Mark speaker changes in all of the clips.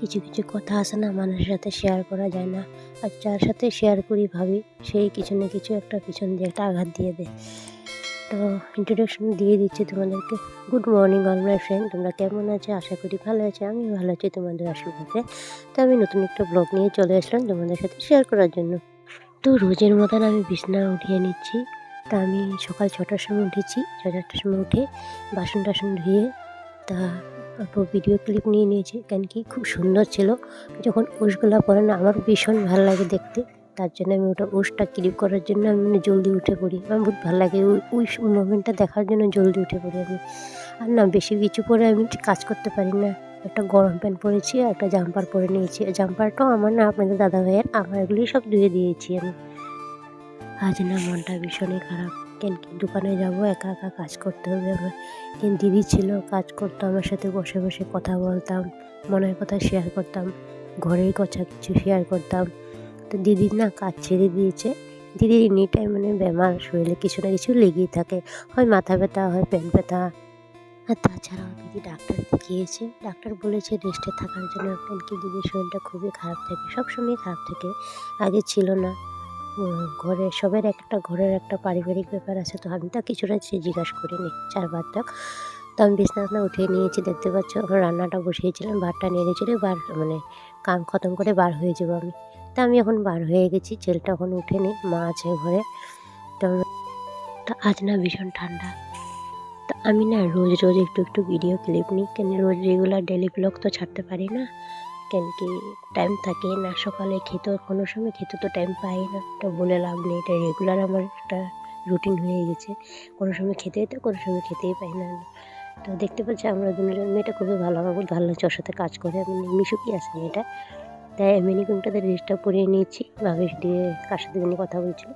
Speaker 1: কিছু কিছু কথা আছে না মানুষের সাথে শেয়ার করা যায় না। আর যার সাথে শেয়ার করি ভাবি, সেই কিছু না কিছু একটা পিছন দিয়ে একটা আঘাত দিয়ে দেয়। তো ইন্ট্রোডাকশন দিয়ে দিচ্ছি তোমাদেরকে। Good morning all my friend তোমরা কেমন আছো? আশা করি ভালো আছো আমি ভালো আছি তোমাদের আশীর্বাদে তো আমি নতুন একটা ব্লগ নিয়ে চলে আসলাম তোমাদের সাথে শেয়ার করার জন্য। তো রোজের মতন আমি বিছনা উঠিয়ে নিচ্ছি। তা আমি সকাল ছটার সময় উঠেছি, সাড়ে চারটার সময় উঠে বাসন টাসন ধুয়ে তা অল্প ভিডিও ক্লিপ নিয়ে নিয়েছি। কেন কি খুব সুন্দর ছিল। যখন উষগুলো পরে না, আমার ভীষণ ভালো লাগে দেখতে। তার জন্য আমি ওটা উষটা ক্লিপ করার জন্য আমি মানে জলদি উঠে পড়ি। আমার বহুত ভালো লাগে। ওই ওই মোমেন্টটা দেখার জন্য জলদি উঠে পড়ি আমি। আর না, বেশি কিছু পরে আমি কাজ করতে পারি না। একটা গরম প্যান্ট পরেছি আর একটা জাম্পার পরে নিয়েছি। জাম্পারটাও আমার না, আপনাদের দাদা ভাইয়ের আমার এগুলি সব ধুয়ে দিয়েছি আমি। আজ না মনটা ভীষণই খারাপ। কেন কি দোকানে যাব, একা একা কাজ করতে হবে আমার। কেন দিদি ছিল, কাজ করতো, আমার সাথে বসে বসে কথা বলতাম, মনের কথা শেয়ার করতাম, ঘরের কথা কিছু শেয়ার করতাম। তো দিদির না কাজ ছেড়ে দিয়েছে। দিদির এনি টাইম মানে বেমার, শরীরে কিছু না কিছু লেগেই থাকে। হয় মাথা ব্যথা, হয় পেট ব্যথা আর তাছাড়াও দিদি ডাক্তার দেখিয়েছে। ডাক্তার বলেছে রেস্টে থাকার জন্য কেন কি দিদির শরীরটা খুবই খারাপ থাকে। সবসময় খারাপ থাকে। আগে ছিল না। ঘরে সবের একটা, ঘরের একটা পারিবারিক ব্যাপার আছে। তো আমি তো কিছুটা জিজ্ঞাসা করিনি। চার বার তো আমি বিছনা উঠিয়ে নিয়েছি। দেখতে পাচ্ছ আমার রান্নাটা বসিয়েছিলাম। ভাতটা নেড়ে চেড়ে বার মানে কাম খতম করে বার হয়ে যাব আমি। তা আমি এখন বার হয়ে গেছি। ছেলেটা এখন উঠেনি মা আছে ঘরে। তো আজ না ভীষণ ঠান্ডা। তো আমি না রোজ রোজ একটু একটু ভিডিও ক্লিপ নিই। কেন রোজ রেগুলার ডেলি ব্লগ তো ছাড়তে পারি না। কেন কি টাইম থাকে না, সকালে খেতে কোনো সময় খেতে তো টাইম পাই না। তো বলে লাভ নেই, এটা রেগুলার আমার একটা রুটিন হয়ে গেছে। কোনো সময় খেতে তো কোনো সময় খেতেই পাই না তো দেখতে পাচ্ছি আমরা দুজন মেয়েটা খুবই ভালো, আমার খুব ভালো লাগছে, ওর সাথে কাজ করে। আমি মিশুকি আছে মেয়েটা। তাই মিনি কুমটাতে ড্রেসটা পরিয়ে নিয়েছি। ভাবিস দিয়ে কার সাথে কথা বলছিল।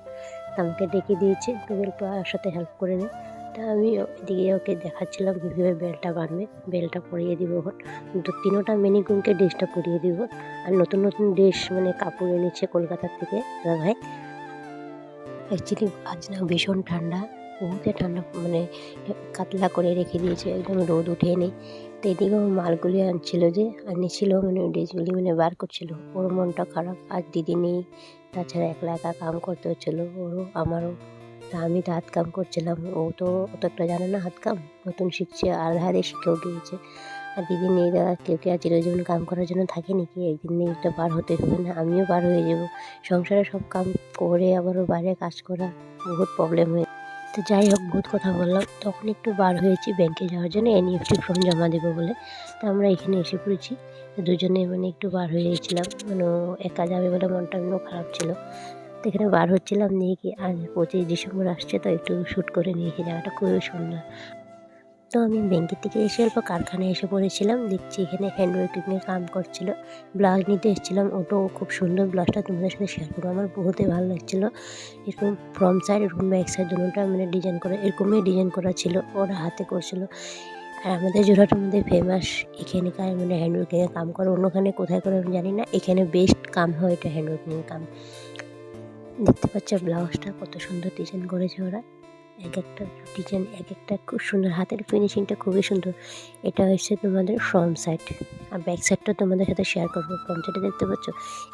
Speaker 1: আমাকে ডেকে দিয়েছে। একটু আর সাথে হেল্প করে দে। তা আমি এদিকে ওকে দেখাচ্ছিলাম কীভাবে বেলটা বাঁধবে। বেলটা পরিয়ে দিব এখন। তো তিনোটা মিনিকুমকে ড্রেসটা পরিয়ে দিব। আর নতুন নতুন ড্রেস মানে কাপড় এনেছে কলকাতার থেকে দাদা ভাই অ্যাকচুয়ালি আজ না ভীষণ ঠান্ডা। বহুতে ঠান্ডা মানে কাতলা করে রেখে দিয়েছে। একদম রোদ উঠে নেই। তো এদিকেও মালগুলি আনছিল যে, আনিছিল মানে ড্রেসগুলি মানে বার করছিল। ওর মনটা খারাপ। আর দিদি নেই। তাছাড়া একলা একা কাম করতে হচ্ছিল। ওরও, আমারও তা আমি তো হাত কাম করছিলাম। ও তো অত একটা জানে না হাত কাম। নতুন শিখছে, আর হাতে শিখেও গিয়েছে। আর দিদি দাদা, কেউ কেউ আর চিরজীবন কাম করার জন্য থাকে নাকি একদিন একটা বার হতে হবে না, আমিও বার হয়ে যাব। সংসারে সব কাম করে আবারও বাইরে কাজ করা বহুত প্রবলেম হয়ে তো যাই হোক, বহুত কথা বললাম। তখন একটু বার হয়েছি ব্যাংকে যাওয়ার জন্য এনইএফটি ফর্ম জমা দেবো বলে। তো আমরা এখানে এসে পড়েছি। দুজনে মানে একটু বার হয়ে গেছিলাম মানে একা যাবে বলে মনটা খারাপ ছিল। এখানে বার হচ্ছিলাম, নিয়ে কি আজ পঁচিশ ডিসেম্বর আসছে তো একটু শ্যুট করে নিয়ে কি জায়গাটা খুবই সুন্দর। তো আমি ব্যাংকের থেকে এসে অল্প কারখানায় এসে পড়েছিলাম, দেখছি এখানে হ্যান্ড কাম করছিল। ব্লাউজ নিতে এসেছিলাম, ওটাও খুব সুন্দর ব্লাউজটা তোমাদের সাথে শেয়ার করব, আমার বহুতই ভালো লাগছিল। এরকম ফ্রন্ট সাইড এরকম ব্যাক সাইড দুটোটা মানে ডিজাইন করা, এরকমই ডিজাইন করা ছিল, ওরা হাতে করছিল। আর আমাদের জোড়াটার মধ্যে ফেমাস এখানকার মানে হ্যান্ড ওয়ার্কিংয়ের কাম করে, অন্যখানে কোথায় করে আমি জানি না, এখানে বেস্ট কাম হয় এটা হ্যান্ড ওয়ার্কিংয়ের কাম। দেখতে পাচ্ছ ব্লাউজটা কত সুন্দর ডিজাইন করেছে ওরা। এক একটা ডিজাইন এক একটা খুব সুন্দর। হাতের ফিনিশিংটা খুবই সুন্দর। এটা হচ্ছে তোমাদের ফ্রন্ট সাইড আর ব্যাক সাইডটা তোমাদের সাথে শেয়ার করব। ফ্রন্ট সাইডে দেখতে পাচ্ছ,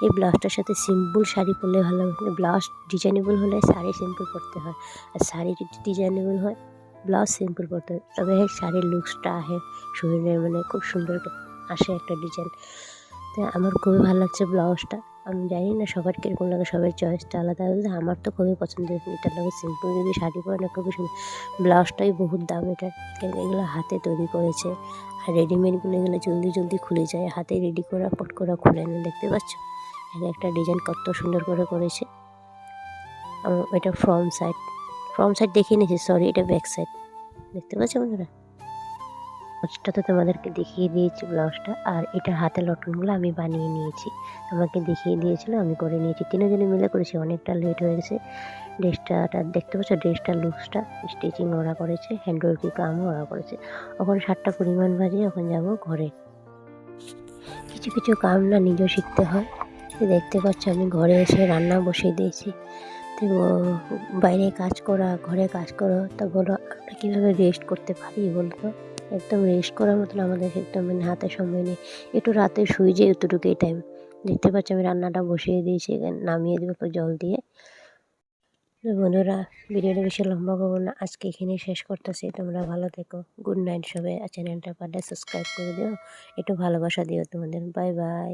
Speaker 1: এই ব্লাউজটার সাথে সিম্পল শাড়ি পরলে ভালো ব্লাউজ ডিজাইনেবল হলে শাড়ি সিম্পল পরতে হয়। আর শাড়ি যদি ডিজাইনেবল হয়, ব্লাউজ সিম্পল পরতে হয়। তবে এই শাড়ির লুকসটা আহে শরীরের মানে খুব সুন্দর আসে একটা ডিজাইন তো আমার খুবই ভালো লাগছে ব্লাউজটা। আমি জানি না সবার কীরকম লাগে সবার চয়েসটা আলাদা। আলাদা, আমার তো খুবই পছন্দের এটা লাগে সিম্পল যদি শাড়ি পরে না, খুবই সুন্দর। ব্লাউজটাই বহুত দাম এটা এগুলো হাতে তৈরি করেছে। আর রেডিমেডগুলো এগুলো জলদি জলদি খুলে যায়। হাতে রেডি করা পট করা খুলে না, দেখতে পাচ্ছ? এক একটা ডিজাইন কত সুন্দর করে করেছে। এটা ফ্রন্ট সাইড ফ্রন্ট সাইড দেখিয়ে নিয়েছি সরি এটা ব্যাক সাইড দেখতে পাচ্ছ বন্ধুরা? ব্লাউজটা তো তোমাদেরকে দেখিয়ে দিয়েছি ব্লাউজটা, আর এটা হাতে লটকনগুলো আমি বানিয়ে নিয়েছি। আমাকে দেখিয়ে দিয়েছিল আমি করে নিয়েছি। তিনজনে মিলে করেছি, অনেকটা লেট হয়ে গেছে। ড্রেসটা দেখতে পাচ্ছ, ড্রেসটার লুকসটা স্টিচিং ওরা করেছে হ্যান্ড ওয়ার্কি কামও ওরা করেছে। ওখানে সাতটা পরিমাণ বাজে এখন যাব ঘরে। কিছু কিছু কাম না, নিজেও শিখতে হয়। দেখতে পাচ্ছ, আমি ঘরে এসে রান্না বসিয়ে দিয়েছি। তো বাইরে কাজ করা, ঘরে কাজ করো, তা বলো আমরা কীভাবে রেস্ট করতে পারি বলতো? একদম রেস্ট করার মতন আমাদের একদম মানে হাতে সময় নেই। একটু রাতে শুই যে এতটুকুই টাইম দেখতে পাচ্ছি আমি রান্নাটা বসিয়ে দিয়েছি নামিয়ে দেবো জল দিয়ে। বন্ধুরা, ভিডিওটা বেশি লম্বা করব না, আজকে এখানে শেষ করতেছি। তোমরা ভালো থেকো। গুড নাইট সবাই। চ্যানেলটা পারলে সাবস্ক্রাইব করে দিও। একটু ভালোবাসা দিও তোমাদের। Bye bye